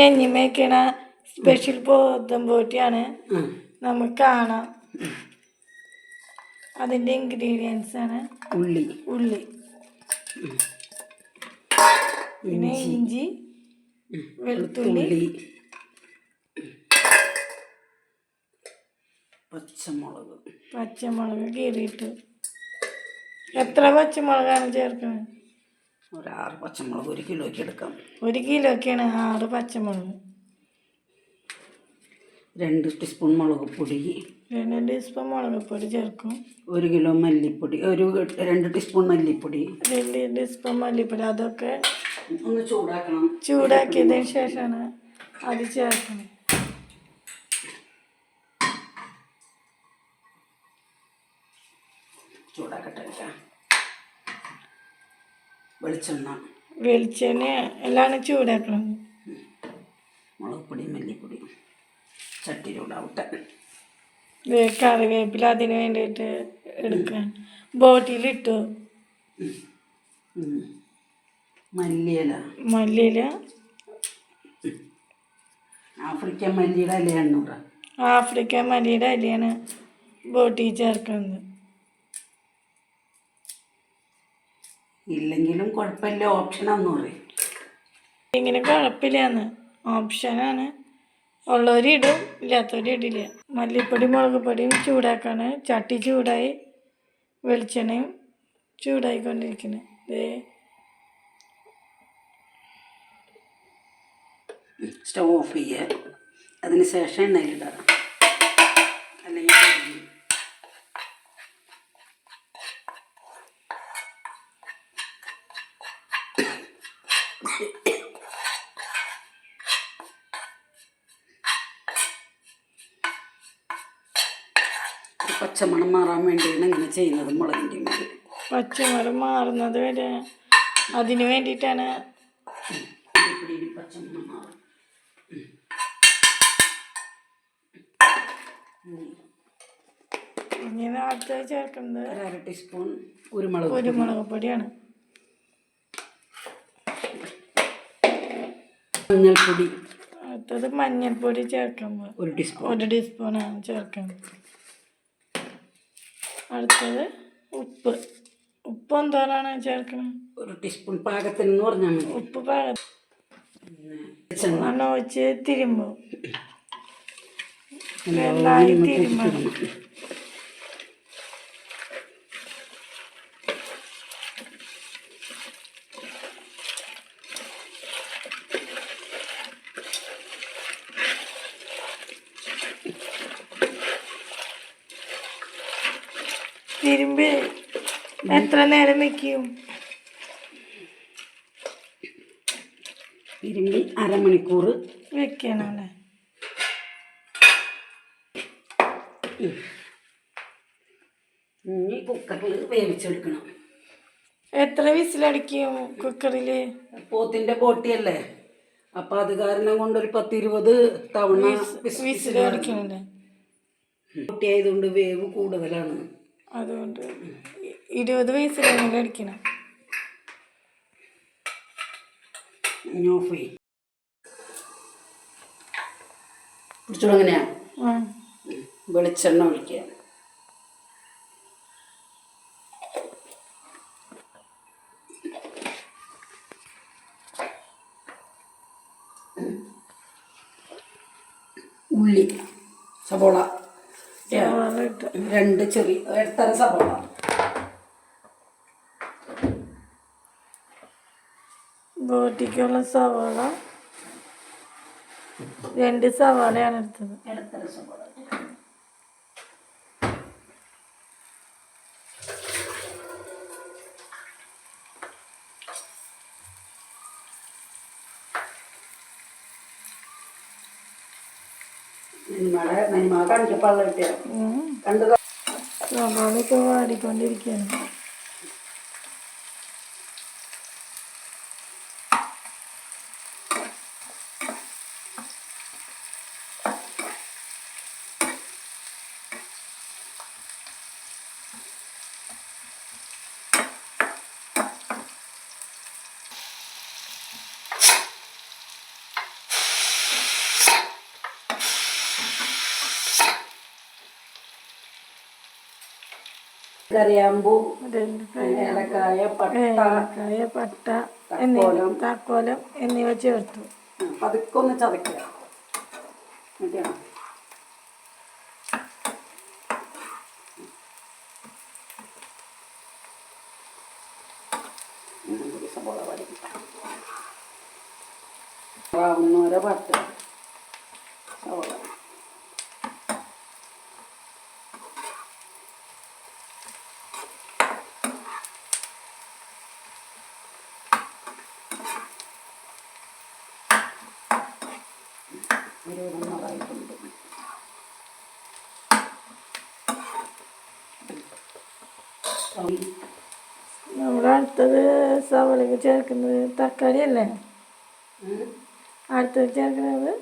എഞ്ഞിമേക്കണ special ബോധം പോറ്റിയാണ്. നമുക്ക് കാണാം. അതിന്റെ ഇൻഗ്രീഡിയൻസ് ആണ് ഉള്ളി. ഉള്ളി. പിന്നെ ഇഞ്ചി. വെളുത്തുള്ളി. പച്ചമുളക്. പച്ചമുളക് കീറിയിട്ട്. എത്ര പച്ചമുളകാണ് ചേർക്കുന്നത് ഒരു ആറ് പച്ചമുളക് ഒരു കിലോയ്ക്ക് എടുക്കാം. ഒരു കിലോക്കാണ് ആറ് പച്ചമുളക്. രണ്ട് ടീസ്പൂൺ മുളക് പൊടി. രണ്ട് ടീസ്പൂൺ മുളക് പൊടി ചേർക്കും. ഒരു കിലോ മല്ലിപ്പൊടി. ഒരു രണ്ട് ടീസ്പൂൺ മല്ലിപ്പൊടി. രണ്ട് ടീസ്പൂൺ മല്ലിപ്പൊടി. അതൊക്കെ ഒന്ന് ചൂടാക്കണം. ചൂടാക്കിയതിന് ശേഷമാണ് അത് ചേർക്കുന്നത്. വെളിച്ചെണ്ണ. വെളിച്ചെണ്ണ എല്ലാം ചൂടാക്കണം. മുളക് പൊടി മല്ലിപ്പൊടി ചട്ടിയിലൂടാവട്ടെ കറിവേപ്പില അതിന് വേണ്ടിയിട്ട് എടുക്കാൻ ബോട്ടിലിട്ടു. മല്ലിയില. മല്ലിയില. ആഫ്രിക്കൻ മല്ലിയുടെ ഇല എണ്ണൂറ് ആഫ്രിക്കൻ മല്ലിയുടെ അരിയാണ് ബോട്ടിൽ ചേർക്കുന്നത്. ഇല്ലെങ്കിലും കുഴപ്പമില്ല ഓപ്ഷനാന്ന് പറയും. ഇങ്ങനെ കുഴപ്പമില്ലാന്ന്. ഓപ്ഷനാണ് ഉള്ളവരിടും ഇല്ലാത്തവരിടില്ല മല്ലിപ്പൊടി മുളക് പൊടിയും ചൂടാക്കാണ്. ചട്ടി ചൂടായി വെളിച്ചെണ്ണയും ചൂടായിക്കൊണ്ടിരിക്കുന്നത് ദേ. സ്റ്റവ് ഓഫ് ചെയ്യുക അതിന് ശേഷം എണ്ണയിലിടാം അല്ലെങ്കിൽ പച്ചമണം മാറാൻ വേണ്ടിയാണ് ഇങ്ങനെ ചെയ്യുന്നത് മുളകിന്റെ മേലെ. പച്ചമുളക് മാറുന്നത് വരെ അതിന് വേണ്ടിയിട്ടാണ്. പച്ചമണം മാറും. ഇനി അടുത്ത ചേർക്കുന്നത് അര ടീസ്പൂൺ കുരുമുളക്. കുരുമുളക് പൊടിയാണ്. മഞ്ഞൾപ്പൊടി. അടുത്തത് മഞ്ഞൾപ്പൊടി ചേർക്കുമ്പോൾ ഒരു ടീസ്പൂൺ. ഒരു ടീസ്പൂണാണ് ചേർക്കുന്നത്. അടുത്തത് ഉപ്പ്. ഉപ്പ് എന്തോരാണ് ചേർക്കുന്നത് ഒരു ടീസ്പൂൺ പാകത്തിന് എന്ന് പറഞ്ഞാൽ മതി. ഉപ്പ് പാക വെളിച്ചെണ്ണ. ഒഴിച്ച് തിരുമ്പും. നന്നായി നന്നായി തിരുമ്പി. എത്ര നേരം വെക്കും തിരുമ്പി അരമണിക്കൂർ. വെക്കണല്ലേ? ഇനി കുക്കറിൽ വേവിച്ചെടുക്കണം. എത്ര വിസിലടിക്കും കുക്കറിൽ പോത്തിന്റെ ബോട്ടിയല്ലേ? അപ്പം അത് കാരണം കൊണ്ട് ഒരു പത്തിരുപത് തവണ വിസിലടിക്കണല്ലേ? ബോട്ടി ആയതുകൊണ്ട് വേവ് കൂടുതലാണ്. അതുകൊണ്ട് ഇരുപത് വയസ്സിലെങ്കിലും അടിക്കണം. എങ്ങനെയാ? വെളിച്ചെണ്ണ ഒഴിക്കുക. ഉള്ളി സബോള സവാള ഇട്ട് രണ്ട് ചെറിയ ഇടത്തരം സവാള. ബോട്ടിക്കുള്ള സവാള. രണ്ട് സവാളയാണ് എടുത്തത്. ഇടത്തരം സബോള കണ്ടത്? സവാള ഇപ്പോൾ വാടിക്കൊണ്ടിരിക്കുകയാണ് കറിയാമ്പൂ ഏലക്കായ ഏലക്കായ പട്ട എന്നിവ താക്കോലം. എന്നിവ ചേർത്തു. പതുക്കൊന്ന് പതുക്കെ ഒന്ന് ചതയ്ക്കുക എന്നിട്ടാണ് സബോള വടി ആവുന്നവരെ പട്ട ഒരു നന്നായിട്ടുണ്ട് നമ്മൾ അടുത്തത് സവളക്ക് ചേർക്കുന്നത് തക്കാളി അല്ലേ അടുത്തത് ചേർക്കുന്നത്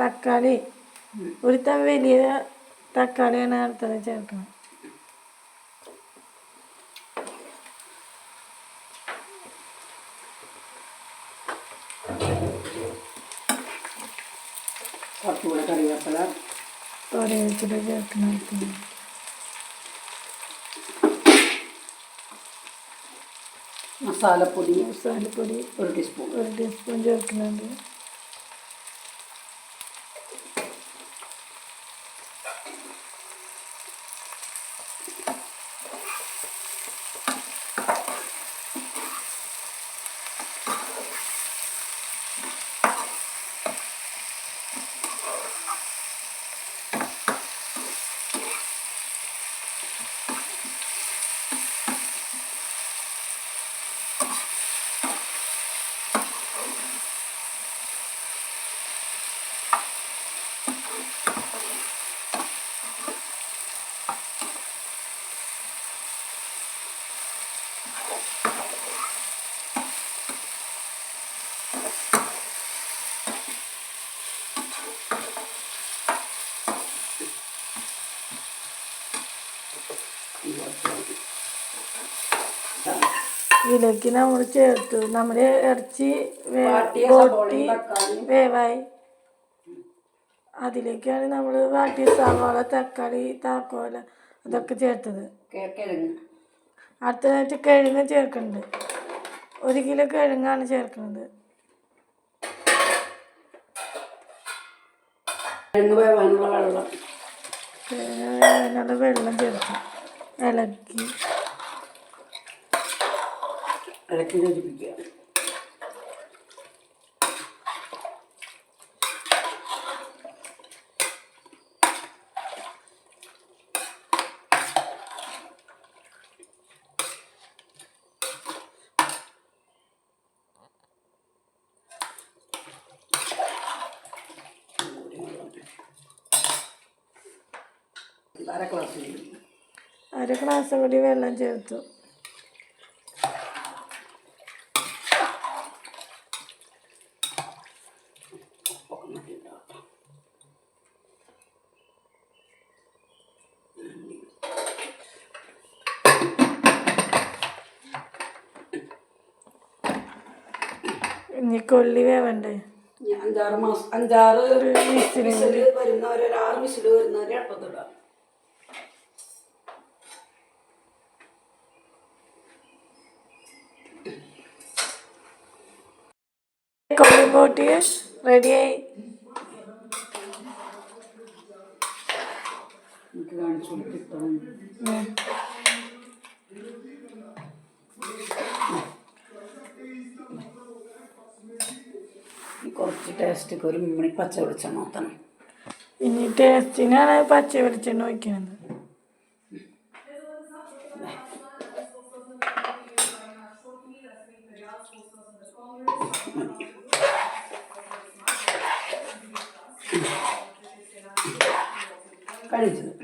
തക്കാളി. ഒരു വലിയ തക്കാളിയാണ് അടുത്തത് ചേർക്കുന്നത്. കുറച്ചുകൂടെ കറിവേപ്പില തോര വെച്ചിട്ട് ചേർക്കണം മസാലപ്പൊടി മസാലപ്പൊടി ഒരു ടീസ്പൂൺ ഒരു ടീസ്പൂൺ ചേർക്കുന്നുണ്ട് ഇതിലേക്ക് നമ്മൾ ചേർത്തു. നമ്മുടെ ഇറച്ചി തക്കാളിയും. വേവായി. അതിലേക്കാണ് നമ്മൾ വാട്ടിയ സവാള തക്കാളി താക്കോല അതൊക്കെ ചേർത്തത്. അടുത്തതായിട്ട് കിഴങ്ങ്. ചേർക്കുന്നുണ്ട് ഒരു കിലോ കിഴങ്ങാണ് ചേർക്കുന്നത് കിഴങ്ങ് വേവാനുള്ള വെള്ളം. കിഴങ്ങ് വേവാനുള്ള വെള്ളം ചേർക്കും. ഇളക്കി. ഇളക്കി യോജിപ്പിക്കുക. അര ഗ്ലാസ് അര ഗ്ലാസ് കൂടി വെള്ളം ചേർത്തു. ഇനി കൊള്ളി വേവണ്ടേ? അഞ്ചാറ് മാസം അഞ്ചാറ് വിസിൽ വരുന്നവരെ ആറ് വിസിൽ വരുന്നവരെ അടുപ്പത്തിടാം. റെഡിയായി. കാണിച്ചു കൊടുത്തിട്ടാണ് കുറച്ച് ടേസ്റ്റ് ഒരു മണി പച്ച വെളിച്ചെണ്ണ ഊത്തണം ഇനി ടേസ്റ്റിനാണ് പച്ച വെളിച്ചെണ്ണ ഒഴിക്കുന്നത് കഴിച്ചത്.